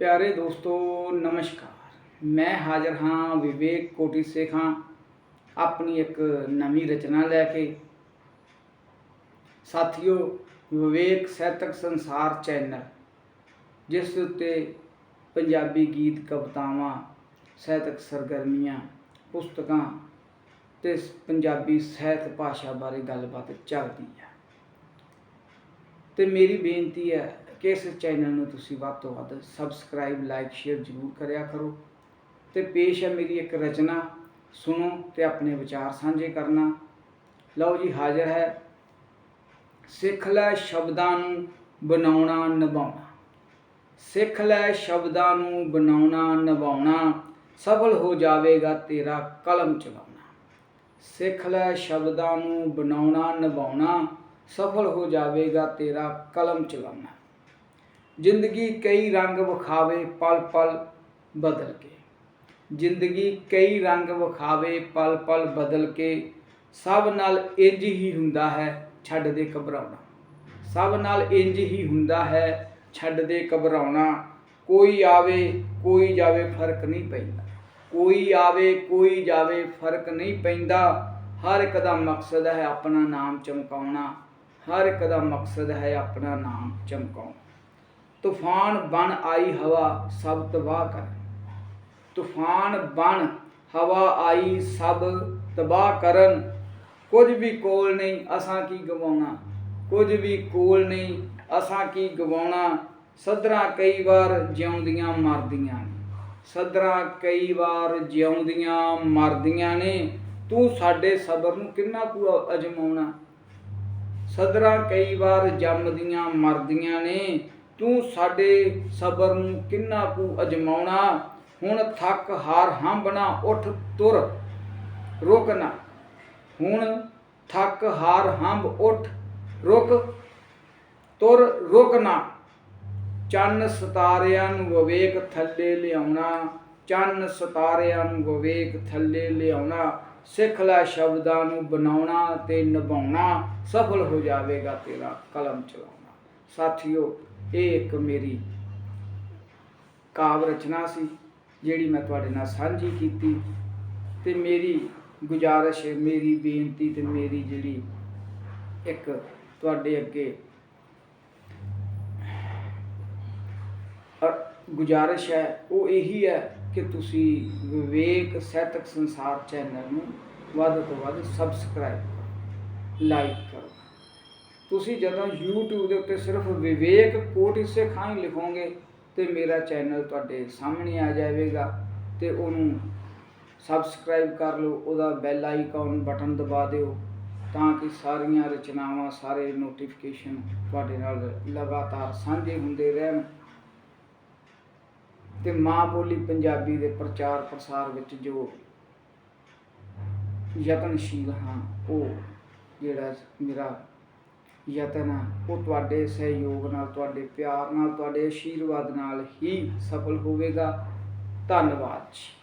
ਪਿਆਰੇ ਦੋਸਤੋ, ਨਮਸਕਾਰ। ਮੈਂ ਹਾਜ਼ਰ ਹਾਂ ਵਿਵੇਕ ਕੋਟੀ ਸੇਖਾਂ, ਆਪਣੀ ਇੱਕ ਨਵੀਂ ਰਚਨਾ ਲੈ ਕੇ। ਸਾਥੀਓ, ਵਿਵੇਕ ਸਾਹਿਤਕ ਸੰਸਾਰ ਚੈਨਲ, ਜਿਸ ਉੱਤੇ ਪੰਜਾਬੀ ਗੀਤ, ਕਵਿਤਾਵਾਂ, ਸਾਹਿਤਕ ਸਰਗਰਮੀਆਂ, ਪੁਸਤਕਾਂ ਤੇ ਪੰਜਾਬੀ ਸਾਹਿਤ ਭਾਸ਼ਾ ਬਾਰੇ ਗੱਲਬਾਤ ਚੱਲਦੀ ਹੈ ਤੇ ਮੇਰੀ ਬੇਨਤੀ ਹੈ ਕਿ ਇਸ ਚੈਨਲ ਨੂੰ ਤੁਸੀਂ ਵੱਧ ਤੋਂ ਵੱਧ ਸਬਸਕ੍ਰਾਈਬ ਲਾਈਕ ਸ਼ੇਅਰ ਜ਼ਰੂਰ ਕਰਿਆ ਕਰੋ ਤੇ ਪੇਸ਼ ਹੈ ਮੇਰੀ ਇੱਕ ਰਚਨਾ, ਸੁਣੋ ਤੇ ਆਪਣੇ ਵਿਚਾਰ ਸਾਂਝੇ ਕਰਨਾ। ਲਓ ਜੀ, ਹਾਜ਼ਰ ਹੈ ਸਿੱਖ ਲੈ ਸ਼ਬਦਾਂ ਨੂੰ ਬਣਾਉਣਾ, ਨਿਭਾਉਣਾ। ਸਿੱਖ ਲੈ ਸ਼ਬਦਾਂ ਨੂੰ ਬਣਾਉਣਾ, ਨਿਭਾਉਣਾ, ਸਫਲ ਹੋ ਜਾਵੇਗਾ ਤੇਰਾ ਕਲਮ ਚਲਾਉਣਾ। ਸਿੱਖ ਲੈ ਸ਼ਬਦਾਂ ਨੂੰ ਬਣਾਉਣਾ, ਨਿਭਾਉਣਾ, ਸਫਲ ਹੋ ਜਾਵੇਗਾ ਤੇਰਾ ਕਲਮ ਚਲਾਉਣਾ। ਜ਼ਿੰਦਗੀ ਕਈ ਰੰਗ ਵਿਖਾਵੇ, ਪਲ ਪਲ ਬਦਲ ਕੇ। ਜ਼ਿੰਦਗੀ ਕਈ ਰੰਗ ਵਿਖਾਵੇ, ਪਲ ਪਲ ਬਦਲ ਕੇ। ਸਭ ਨਾਲ ਇੰਜ ਹੀ ਹੁੰਦਾ ਹੈ, ਛੱਡ ਦੇ ਘਬਰਾਉਣਾ। ਸਭ ਨਾਲ ਇੰਜ ਹੀ ਹੁੰਦਾ ਹੈ, ਛੱਡ ਦੇ ਘਬਰਾਉਣਾ। ਕੋਈ ਆਵੇ, ਕੋਈ ਜਾਵੇ, ਫ਼ਰਕ ਨਹੀਂ ਪੈਂਦਾ। ਕੋਈ ਆਵੇ, ਕੋਈ ਜਾਵੇ, ਫ਼ਰਕ ਨਹੀਂ ਪੈਂਦਾ। ਹਰ ਇੱਕ ਦਾ ਮਕਸਦ ਹੈ ਆਪਣਾ ਨਾਮ ਚਮਕਾਉਣਾ। ਹਰ ਇੱਕ ਦਾ ਮਕਸਦ ਹੈ ਆਪਣਾ ਨਾਮ ਚਮਕਾਉਣਾ। ਤੂਫਾਨ ਬਣ ਆਈ ਹਵਾ, ਸਭ ਤਬਾਹ ਕਰ। ਤੂਫਾਨ ਬਣ ਹਵਾ ਆਈ, ਸਭ ਤਬਾਹ ਕਰਨ। ਕੁਝ ਵੀ ਕੋਲ ਨਹੀਂ, ਅਸਾਂ ਕੀ ਗਵਾਉਣਾ? ਕੁਝ ਵੀ ਕੋਲ ਨਹੀਂ, ਅਸਾਂ ਕੀ ਗਵਾਉਣਾ? ਸਦਰਾਂ ਕਈ ਵਾਰ ਜਿਉਂਦੀਆਂ ਮਰਦੀਆਂ ਨੇ। ਸਦਰਾਂ ਕਈ ਵਾਰ ਜਿਉਂਦੀਆਂ ਮਰਦੀਆਂ ਨੇ। ਤੂੰ ਸਾਡੇ ਸਬਰ ਨੂੰ ਕਿੰਨਾ ਕੁ ਅਜਮਾਉਣਾ? ਸਦਰਾਂ ਕਈ ਵਾਰ ਜੰਮਦੀਆਂ ਮਰਦੀਆਂ ਨੇ। ਤੂੰ ਸਾਡੇ ਸਬਰ ਨੂੰ ਕਿੰਨਾ ਕੁ ਅਜਮਾਉਣਾ? ਹੁਣ ਥੱਕ ਹਾਰ ਹੰਬਣਾ, ਉੱਠ ਤੁਰ ਰੁਕਣਾ ਹੁਣ ਥੱਕ ਹਾਰ ਹੰਬ, ਉੱਠ, ਰੁਕ, ਤੁਰ ਰੁਕਣਾ ਚੰਨ ਸਤਾਰਿਆਂ ਨੂੰ ਵਿਵੇਕ ਥੱਲੇ ਲਿਆਉਣਾ। ਚੰਨ ਸਤਾਰਿਆਂ ਨੂੰ ਵਿਵੇਕ ਥੱਲੇ ਲਿਆਉਣਾ। ਸਿੱਖ ਲੈ ਸ਼ਬਦਾਂ ਨੂੰ ਬਣਾਉਣਾ ਤੇ ਨਿਭਾਉਣਾ। ਸਫਲ ਹੋ ਜਾਵੇਗਾ ਤੇਰਾ ਕਲਮ ਚਲਾਉਣਾ। ਸਾਥੀਓ ਇਹ ਇੱਕ ਮੇਰੀ ਕਾਵ ਰਚਨਾ ਸੀ, ਜਿਹੜੀ ਮੈਂ ਤੁਹਾਡੇ ਨਾਲ ਸਾਂਝੀ ਕੀਤੀ। ਤੇ ਮੇਰੀ ਗੁਜ਼ਾਰਿਸ਼, ਮੇਰੀ ਬੇਨਤੀ ਤੇ ਮੇਰੀ ਜਿਹੜੀ ਇੱਕ ਤੁਹਾਡੇ ਅੱਗੇ ਗੁਜ਼ਾਰਿਸ਼ ਹੈ, ਉਹ ਇਹੀ ਹੈ ਕਿ ਤੁਸੀਂ ਵਿਵੇਕ ਸਾਹਿਤਕ ਸੰਸਾਰ ਚੈਨਲ ਨੂੰ ਵੱਧ ਤੋਂ ਵੱਧ ਸਬਸਕ੍ਰਾਈਬ ਕਰੋ ਲਾਈਕ ਕਰੋ। ਤੁਸੀਂ ਜਦੋਂ YouTube ਦੇ ਉੱਤੇ ਸਿਰਫ ਵਿਵੇਕ ਕੋਟੀ ਖਾਂ ਹੀ ਲਿਖੋਗੇ, ਤੇ ਮੇਰਾ ਚੈਨਲ ਤੁਹਾਡੇ ਸਾਹਮਣੇ ਆ ਜਾਵੇਗਾ, ਤੇ ਉਹਨੂੰ ਸਬਸਕ੍ਰਾਈਬ ਕਰ ਲਓ, ਉਹਦਾ ਬੈਲ ਆਈਕਨ ਬਟਨ ਦਬਾ ਦਿਓ, ਤਾਂ ਕਿ ਸਾਰੀਆਂ ਰਚਨਾਵਾਂ, ਸਾਰੇ ਨੋਟੀਫਿਕੇਸ਼ਨ ਤੁਹਾਡੇ ਨਾਲ ਲਗਾਤਾਰ ਸਾਂਝੇ ਹੁੰਦੇ ਰਹਿਣ। ਤੇ ਮਾਂ ਬੋਲੀ ਪੰਜਾਬੀ ਦੇ ਪ੍ਰਚਾਰ ਪ੍ਰਸਾਰ ਵਿੱਚ ਜੋ ਯਤਨਸ਼ੀਲ ਹਾਂ, ਉਹ ਜਿਹੜਾ ਮੇਰਾ ਯਤਨ ਆ ਉਹ ਤੁਹਾਡੇ ਸਹਿਯੋਗ ਨਾਲ, ਤੁਹਾਡੇ ਪਿਆਰ ਨਾਲ, ਤੁਹਾਡੇ ਆਸ਼ੀਰਵਾਦ ਨਾਲ ਹੀ ਸਫਲ ਹੋਵੇਗਾ। ਧੰਨਵਾਦ ਜੀ।